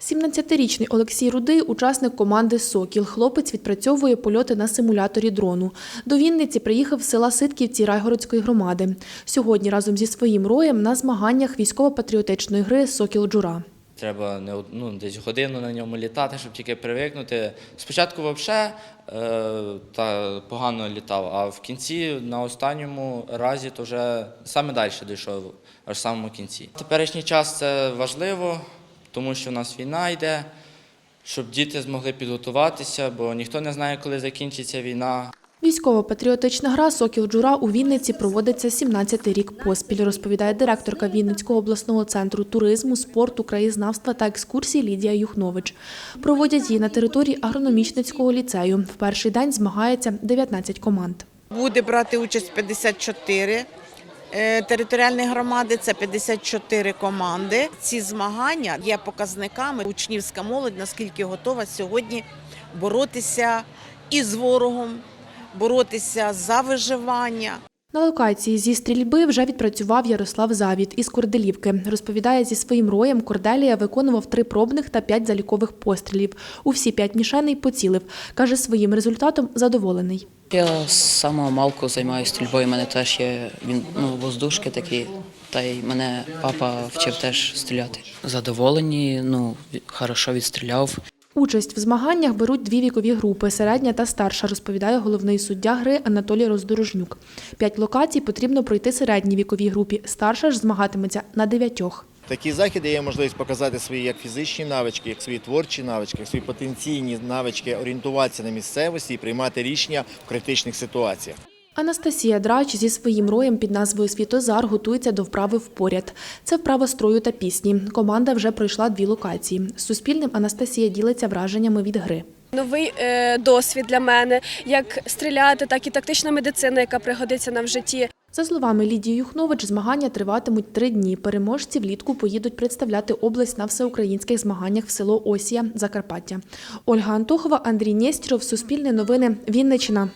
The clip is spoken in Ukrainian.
17-річний Олексій Рудий – учасник команди «Сокіл». Хлопець відпрацьовує польоти на симуляторі дрону. До Вінниці приїхав з села Ситківці Райгородської громади. Сьогодні разом зі своїм роєм на змаганнях військово-патріотичної гри «Сокіл Джура». Треба не ну, десь годину на ньому літати, щоб тільки привикнути. Спочатку взагалі е, та погано літав, а в кінці на останньому разі то вже саме далі дійшов, аж в самому кінці. Теперішній час це важливо, тому що в нас війна йде, щоб діти змогли підготуватися, бо ніхто не знає, коли закінчиться війна. Військово-патріотична гра «Сокіл Джура» у Вінниці проводиться 17-й рік поспіль, розповідає директорка Вінницького обласного центру туризму, спорту, краєзнавства та екскурсій Лідія Юхнович. Проводять її на території агрономічницького ліцею. В перший день змагається 19 команд. Буде брати участь 54 е, територіальні громади, це 54 команди. Ці змагання є показниками. Учнівська молодь наскільки готова сьогодні боротися і з ворогом, боротися за виживання. На локації зі стрільби вже відпрацював Ярослав Завіт із Корделівки. Розповідає, зі своїм роєм Корделія виконував три пробних та п'ять залікових пострілів. У всі п'ять мішеней поцілив. Каже, своїм результатом задоволений. Я з самого малку займаюся стрільбою. У мене теж є він, ну, воздушки такі. Та й мене папа вчив теж стріляти. Задоволені, ну, хорошо відстріляв. Участь в змаганнях беруть дві вікові групи середня та старша, розповідає головний суддя гри Анатолій Роздорожнюк. П'ять локацій потрібно пройти середній віковій групі. Старша ж змагатиметься на дев'ятьох. Такі заходи є можливість показати свої як фізичні навички, як свої творчі навички, як свої потенційні навички орієнтуватися на місцевості і приймати рішення в критичних ситуаціях. Анастасія Драч зі своїм роєм під назвою Світозар готується до вправи впоряд. Це вправа строю та пісні. Команда вже пройшла дві локації. З Суспільним Анастасія ділиться враженнями від гри. Новий е, досвід для мене, як стріляти, так і тактична медицина, яка пригодиться нам в житті. За словами Лідії Юхнович, змагання триватимуть три дні. Переможці влітку поїдуть представляти область на всеукраїнських змаганнях в село Осія, Закарпаття. Ольга Антохова, Андрій Нєстєров, Суспільне новини, Вінниччина.